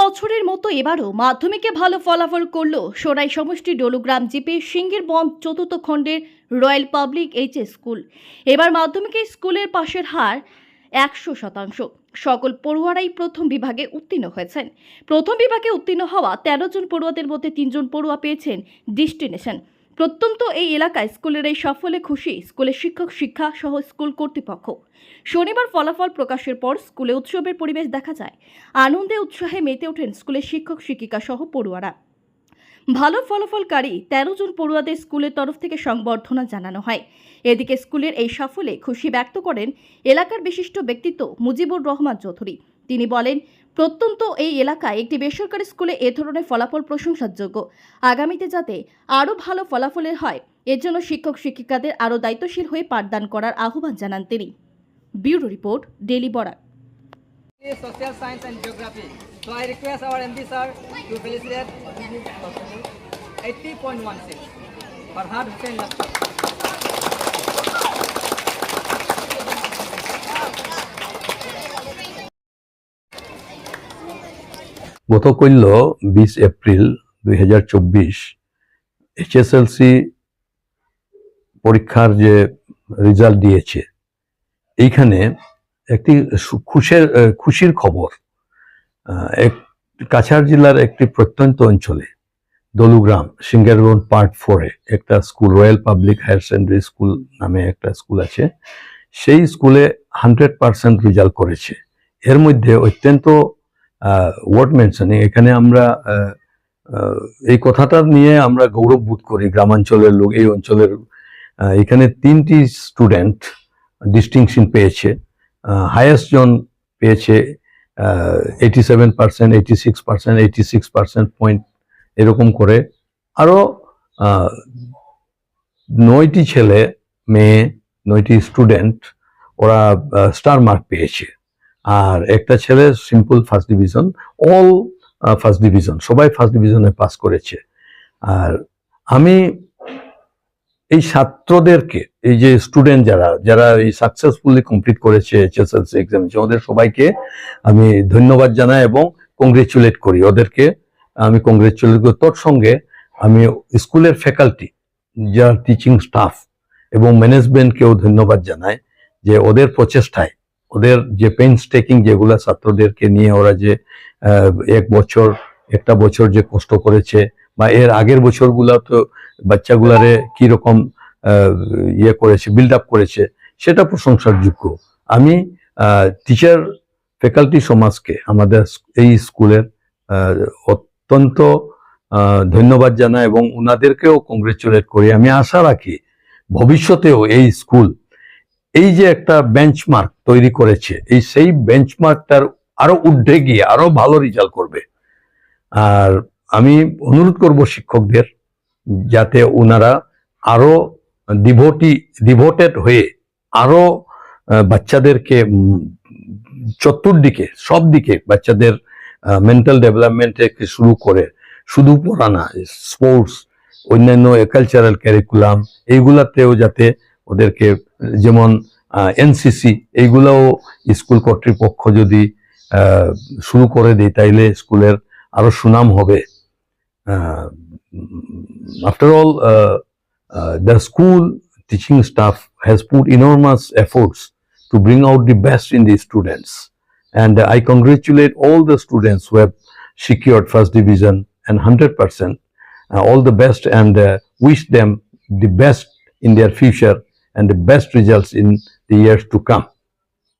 বছরের মতো এবারও মাধ্যমিকে ভালো ফলাফল করল সোনাই সমষ্টি ডলুগ্রাম জিপি সিঙ্গির বন্ধ চতুর্থ খণ্ডের রয়্যাল পাবলিক এইচএস স্কুল। এবার মাধ্যমিকে স্কুলের পাশের হার একশো শতাংশ। সকল পড়ুয়ারাই প্রথম বিভাগে উত্তীর্ণ হয়েছেন। প্রথম বিভাগে উত্তীর্ণ হওয়া তেরো জন পড়ুয়াদের মধ্যে তিনজন পড়ুয়া পেয়েছেন ডেস্টিনেশন। প্রত্যন্ত এই এলাকায় স্কুলের এই সাফল্যে খুশি স্কুলের শিক্ষক, শিক্ষা সহ স্কুল কর্তৃপক্ষ। শনিবার ফলাফল প্রকাশের পর স্কুলে উৎসবের পরিবেশ দেখা যায়। আনন্দে উৎসাহে মেতে ওঠেন স্কুলের শিক্ষক, শিক্ষিকা সহ পড়ুয়ারা। ভালো ফলাফলকারী তেরো জন পড়ুয়াদের স্কুলের তরফ থেকে সংবর্ধনা জানানো হয়। এদিকে স্কুলের এই সাফল্যে খুশি ব্যক্ত করেন এলাকার বিশিষ্ট ব্যক্তিত্ব মুজিবুর রহমান চৌধুরী। তিনি বলেন, প্রত্যন্ত এই এলাকায় একটি বেসরকারি স্কুলে এ ধরনের ফলাফল প্রশংসাযোগ্য আগামীতে যাতে আরও ভালো ফলাফলের হয়, এর জন্য শিক্ষক শিক্ষিকাদের আরও দায়িত্বশীল হয়ে পাঠদান করার আহ্বান জানান তিনি bureau report daily Barak social science and geography. So I request our MD sir to felicitate 80.16 Farhad Hussain Laskar. গত কইল বিশ এপ্রিল দুই হাজার চব্বিশ এইচএসএলসি পরীক্ষার যে রেজাল্ট দিয়েছে, এইখানে একটি খুশের, খুশির খবর এক কাছাড় জেলার একটি প্রত্যন্ত অঞ্চলে দলুগ্রাম সিঙ্গারবন পার্ট ফোরে একটা school, royal public higher secondary school নামে একটা স্কুল আছে, সেই স্কুলে হান্ড্রেড পার্সেন্ট রেজাল্ট করেছে। এর মধ্যে অত্যন্ত ওয়ার্ড মেনশনিং এখানে আমরা এই কথাটা নিয়ে আমরা গৌরব বোধ করি গ্রামাঞ্চলের লোক, এই অঞ্চলের এখানে তিনটি স্টুডেন্ট ডিস্টিংশন পেয়েছে। হায়েস্ট জন পেয়েছে eighty seven percent eighty six percent eighty six percent point এরকম করে। আরও নয়টি ছেলে, মেয়ে, নয়টি স্টুডেন্ট ওরা স্টার মার্ক পেয়েছে। আর একটা ছেলে simple first division all first division সবাই ফার্স্ট ডিভিশনে পাস করেছে। আর আমি এই ছাত্রদেরকে, এই যে স্টুডেন্ট যারা যারা এই সাকসেসফুলি কমপ্লিট করেছে এইচএসএলসি এক্সামিনেশন ওদের সবাইকে আমি ধন্যবাদ জানাই এবং কংগ্রেচুলেট করি। ওদেরকে আমি কংগ্রেচুলেট করি। তোর সঙ্গে আমি স্কুলের ফ্যাকাল্টি যারা টিচিং স্টাফ এবং ম্যানেজমেন্টকেও ধন্যবাদ জানাই যে ওদের প্রচেষ্টায় ওদের যে পেন্স টেকিং যেগুলা ছাত্রদেরকে নিয়ে ওরা যে এক বছর, একটা বছর যে কষ্ট করেছে, বা এর আগের বছরগুলা তো বাচ্চাগুলারে কীরকম ইয়ে করেছে বিল্ড আপ করেছে, সেটা প্রশংসার যোগ্য আমি টিচার ফ্যাকাল্টি সমাজকে, আমাদের এই স্কুলের অত্যন্ত ধন্যবাদ জানাই এবং ওনাদেরকেও কংগ্রেচুলেট করি। আমি আশা রাখি ভবিষ্যতেও এই স্কুল এই যে একটা বেঞ্চমার্ক তৈরি করেছে, এই সেই বেঞ্চমার্কটার আরও ঊর্ধ্বে গিয়ে আরও ভালো রেজাল্ট করবে। আর আমি অনুরোধ করব শিক্ষকদের যাতে ওনারা আরও ডিভোটি ডিভোটেড হয়ে আরও বাচ্চাদেরকে চতুর্দিকে, সব দিকে বাচ্চাদের মেন্টাল ডেভেলপমেন্ট থেকে শুরু করে, শুধু পড়া না স্পোর্টস অন্যান্য কালচারাল ক্যারিকুলাম এইগুলাতেও যাতে ওদেরকে যেমন এনসিসি এইগুলাও স্কুল কর্তৃপক্ষ যদি শুরু করে দেয়, তাইলে স্কুলের আরও সুনাম হবে। After all the school teaching staff has put enormous efforts to bring out the best in the students and I congratulate all the students who have secured first division and hundred percent all the best and wish them the best in their future and the best results in the years to come.